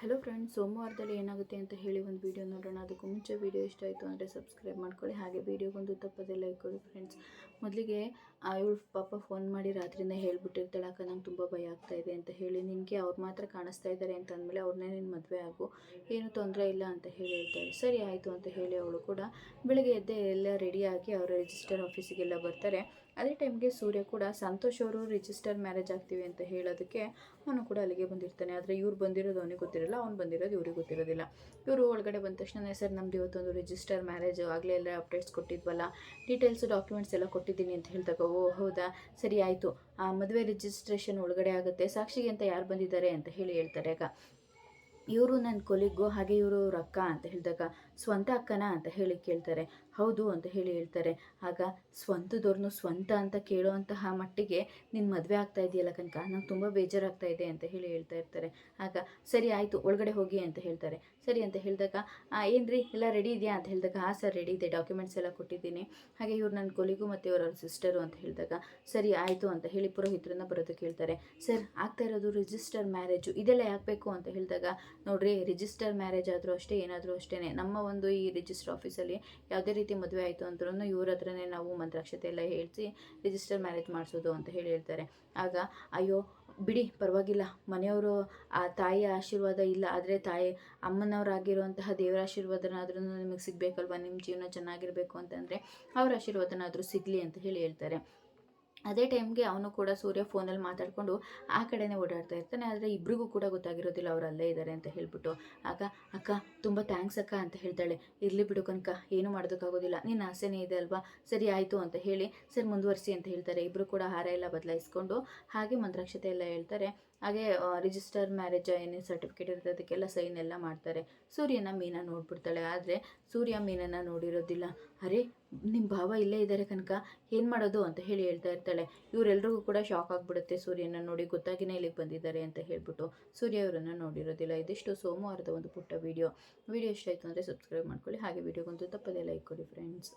Hello friends ಸೋಮವಾರದಲ್ಲಿ ಏನಾಗುತ್ತೆ ಅಂತ ಹೇಳಿ ಒಂದು ವಿಡಿಯೋ ನೋಡೋಣ. ಅದಕ್ಕೂ ಮುಂಚೆ ವಿಡಿಯೋ ಇಷ್ಟ ಆಯಿತು ಅಂದರೆ ಸಬ್ಸ್ಕ್ರೈಬ್ ಮಾಡ್ಕೊಳ್ಳಿ. ಹಾಗೆ ವಿಡಿಯೋಗೊಂದು ತಪ್ಪದೆ ಲೈಕ್ ಕೊಡಿ ಫ್ರೆಂಡ್ಸ್ ಮೊದಲಿಗೆ ಇವಳು ಪಾಪ ಫೋನ್ ಮಾಡಿ ರಾತ್ರಿಯಿಂದ ಹೇಳ್ಬಿಟ್ಟಿರ್ತಾಳೆ, ಅಕ್ಕ ನಂಗೆ ತುಂಬ ಭಯ ಆಗ್ತಾ ಇದೆ ಅಂತ ಹೇಳಿ, ನಿನಗೆ ಅವ್ರು ಮಾತ್ರ ಕಾಣಿಸ್ತಾ ಇದ್ದಾರೆ ಅಂತ ಅಂದಮೇಲೆ ಅವ್ರನ್ನೇ ನೀನು ಮದುವೆ ಆಗು, ಏನು ತೊಂದರೆ ಇಲ್ಲ ಅಂತ ಹೇಳಿ ಹೇಳ್ತಾರೆ ಸರಿ ಆಯಿತು ಅಂತ ಹೇಳಿ ಅವಳು ಕೂಡ ಬೆಳಗ್ಗೆ ಎದ್ದೆ ಎಲ್ಲ ರೆಡಿಯಾಗಿ ಅವರ ರಿಜಿಸ್ಟರ್ ಆಫೀಸಿಗೆಲ್ಲ ಬರ್ತಾರೆ. ಅದೇ ಟೈಮ್ಗೆ ಸೂರ್ಯ ಕೂಡ ಸಂತೋಷ್ ಅವರು ರಿಜಿಸ್ಟರ್ ಮ್ಯಾರೇಜ್ ಆಗ್ತೀವಿ ಅಂತ ಹೇಳೋದಕ್ಕೆ ಅವನು ಕೂಡ ಅಲ್ಲಿಗೆ ಬಂದಿರ್ತಾನೆ. ಆದರೆ ಇವ್ರು ಬಂದಿರೋದು ಅವನಿಗೆ ಗೊತ್ತಿರಲ್ಲ, ಅವ್ನು ಬಂದಿರೋದು ಇವ್ರಿಗೆ ಗೊತ್ತಿರೋದಿಲ್ಲ. ಇವರು ಒಳಗಡೆ ಬಂದ ತಕ್ಷಣ ಸರ್, ನಮ್ದು ಇವತ್ತೊಂದು ರಿಜಿಸ್ಟರ್ ಮ್ಯಾರೇಜ್ ಆಗಲೇ ಎಲ್ಲ ಅಪ್ಡೇಟ್ಸ್ ಕೊಟ್ಟಿದ್ವಲ್ಲ ಡೀಟೇಲ್ಸ್ ಡಾಕ್ಯುಮೆಂಟ್ಸ್ ಎಲ್ಲ ಕೊಟ್ಟಿದ್ದೀನಿ ಅಂತ ಹೇಳ್ದಾಗ ಓ, ಹೌದಾ? ಸರಿ, ಆಯಿತು. ಆ, ಮದುವೆ ರಿಜಿಸ್ಟ್ರೇಷನ್ ಒಳಗಡೆ ಆಗುತ್ತೆ. ಸಾಕ್ಷಿಗೆ ಅಂತ ಯಾರು ಬಂದಿದ್ದಾರೆ ಅಂತ ಹೇಳಿ ಹೇಳ್ತಾರೆ. ಆಗ ಇವರು ನನ್ನ ಕೊಲಿಗು, ಹಾಗೆ ಇವರು ಅವ್ರ ಅಕ್ಕ ಅಂತ ಹೇಳಿದಾಗ ಸ್ವಂತ ಅಕ್ಕನ ಅಂತ ಹೇಳಿ ಕೇಳ್ತಾರೆ. ಹೌದು ಅಂತ ಹೇಳಿ ಹೇಳ್ತಾರೆ. ಆಗ ಸ್ವಂತದವ್ರನ್ನು ಸ್ವಂತ ಅಂತ ಕೇಳುವಂತಹ ಮಟ್ಟಿಗೆ ನಿನ್ನ ಮದುವೆ ಆಗ್ತಾ ಇದೆಯಲ್ಲ ಕನಕ, ನಂಗೆ ತುಂಬ ಬೇಜಾರಾಗ್ತಾ ಇದೆ ಅಂತ ಹೇಳಿ ಹೇಳ್ತಾ ಇರ್ತಾರೆ. ಆಗ ಸರಿ ಆಯಿತು, ಒಳಗಡೆ ಹೋಗಿ ಅಂತ ಹೇಳ್ತಾರೆ. ಸರಿ ಅಂತ ಹೇಳಿದಾಗ ಏನು ರೀ ಎಲ್ಲ ರೆಡಿ ಇದೆಯಾ? ಅಂತ ಹೇಳಿದಾಗ, ಹಾಂ, ಸರ್ ರೆಡಿ ಇದೆ ಡಾಕ್ಯುಮೆಂಟ್ಸ್ ಎಲ್ಲ ಕೊಟ್ಟಿದ್ದೀನಿ. ಹಾಗೆ ಇವ್ರು ನನ್ನ ಕೊಲಿಗು ಮತ್ತು ಇವರವ್ರ ಸಿಸ್ಟರು ಅಂತ ಹೇಳಿದಾಗ, ಸರಿ ಆಯಿತು, ಅಂತ ಹೇಳಿ ಪುರೋಹಿತರನ್ನ ಬರೋದಕ್ಕೆ ಹೇಳ್ತಾರೆ ಸರ್, ಆಗ್ತಾ ಇರೋದು ರಿಜಿಸ್ಟರ್ ಮ್ಯಾರೇಜು ಇದೆಲ್ಲ ಯಾಕಬೇಕು ಅಂತ ಹೇಳಿದಾಗ ನೋಡ್ರಿ ರಿಜಿಸ್ಟರ್ ಮ್ಯಾರೇಜ್ ಆದರೂ ಅಷ್ಟೇ, ಏನಾದರೂ ಅಷ್ಟೇ ನಮ್ಮ ಒಂದು ಈ ರಿಜಿಸ್ಟರ್ ಆಫೀಸಲ್ಲಿ ಯಾವುದೇ ರೀತಿ ಮದುವೆ ಆಯಿತು ಅಂದ್ರೂ ಇವ್ರ ಹತ್ರನೇ ನಾವು ಮಂತ್ರಾಕ್ಷತೆ ಎಲ್ಲ ಹೇಳಿಸಿ ರಿಜಿಸ್ಟರ್ ಮ್ಯಾರೇಜ್ ಮಾಡಿಸೋದು ಅಂತ ಹೇಳಿ ಹೇಳ್ತಾರೆ. ಆಗ, ಅಯ್ಯೋ, ಬಿಡಿ, ಪರವಾಗಿಲ್ಲ. ಮನೆಯವರು ಆ ತಾಯಿಯ ಆಶೀರ್ವಾದ ಇಲ್ಲ. ಆದರೆ ತಾಯಿ ಅಮ್ಮನವರಾಗಿರುವಂತಹ ದೇವರ ಆಶೀರ್ವಾದನಾದ್ರೂ ನಿಮಗೆ ಸಿಗಬೇಕಲ್ವ? ನಿಮ್ಮ ಜೀವನ ಚೆನ್ನಾಗಿರಬೇಕು ಅಂತಂದರೆ ಅವ್ರ ಆಶೀರ್ವಾದನಾದರೂ ಸಿಗಲಿ ಅಂತ ಹೇಳಿ ಹೇಳ್ತಾರೆ. ಅದೇ ಟೈಮ್ಗೆ ಅವನು ಕೂಡ ಸೂರ್ಯ ಫೋನಲ್ಲಿ ಮಾತಾಡಿಕೊಂಡು ಆ ಕಡೆನೇ ಓಡಾಡ್ತಾ ಇರ್ತಾನೆ. ಆದರೆ ಇಬ್ರಿಗೂ ಕೂಡ ಗೊತ್ತಾಗಿರೋದಿಲ್ಲ ಅವರು ಅಲ್ಲೇ ಇದ್ದಾರೆ ಅಂತ ಹೇಳ್ಬಿಟ್ಟು. ಆಗ, ಅಕ್ಕ, ತುಂಬ ಥ್ಯಾಂಕ್ಸ್ ಅಕ್ಕ, ಅಂತ ಹೇಳ್ತಾಳೆ. ಇರಲಿ ಬಿಡು ಕನಕ, ಏನು ಮಾಡೋದಕ್ಕಾಗೋದಿಲ್ಲ. ನಿನ್ನ ಆಸೆನೇ ಇದೆ ಅಲ್ವಾ? ಸರಿ, ಆಯಿತು, ಅಂತ ಹೇಳಿ ಸರ್ ಮುಂದುವರಿಸಿ ಅಂತ ಹೇಳ್ತಾರೆ. ಇಬ್ಬರು ಕೂಡ ಹಾರ ಎಲ್ಲ ಬದಲಾಯಿಸ್ಕೊಂಡು ಹಾಗೆ ಮಂತ್ರಾಕ್ಷತೆ ಎಲ್ಲ ಹೇಳ್ತಾರೆ. ಹಾಗೆ ರಿಜಿಸ್ಟರ್ ಮ್ಯಾರೇಜ್ ಏನೇನು ಸರ್ಟಿಫಿಕೇಟ್ ಇರುತ್ತೆ ಅದಕ್ಕೆಲ್ಲ ಸೈನ್ ಎಲ್ಲ ಮಾಡ್ತಾರೆ. ಸೂರ್ಯನ ಮೀನ ನೋಡ್ಬಿಡ್ತಾಳೆ. ಆದರೆ ಸೂರ್ಯ ಮೀನನ್ನು ನೋಡಿರೋದಿಲ್ಲ. ಅರೆ ನಿಮ್ಮ ಭಾವ ಇಲ್ಲೇ ಇದ್ದಾರೆ ಕನಕ, ಏನು ಮಾಡೋದು ಅಂತ ಹೇಳಿ ಹೇಳ್ತಾ ಇರ್ತಾಳೆ. ಇವರೆಲ್ರಿಗೂ ಕೂಡ ಶಾಕ್ ಆಗಿಬಿಡುತ್ತೆ ಸೂರ್ಯನ ನೋಡಿ, ಗೊತ್ತಾಗಿನೇ ಇಲ್ಲಿಗೆ ಬಂದಿದ್ದಾರೆ ಅಂತ ಹೇಳ್ಬಿಟ್ಟು ಸೂರ್ಯ ಅವರನ್ನು ನೋಡಿರೋದಿಲ್ಲ. ಇದಿಷ್ಟು ಸೋಮವಾರದ ಒಂದು ಪುಟ್ಟ ವೀಡಿಯೋ ವೀಡಿಯೋ ಇಷ್ಟ ಆಯಿತು ಅಂದರೆ ಸಬ್ಸ್ಕ್ರೈಬ್ ಮಾಡ್ಕೊಳ್ಳಿ. ಹಾಗೆ ವೀಡಿಯೋಗೊಂದು ತಪ್ಪದೇ ಲೈಕ್ ಕೊಡಿ ಫ್ರೆಂಡ್ಸ್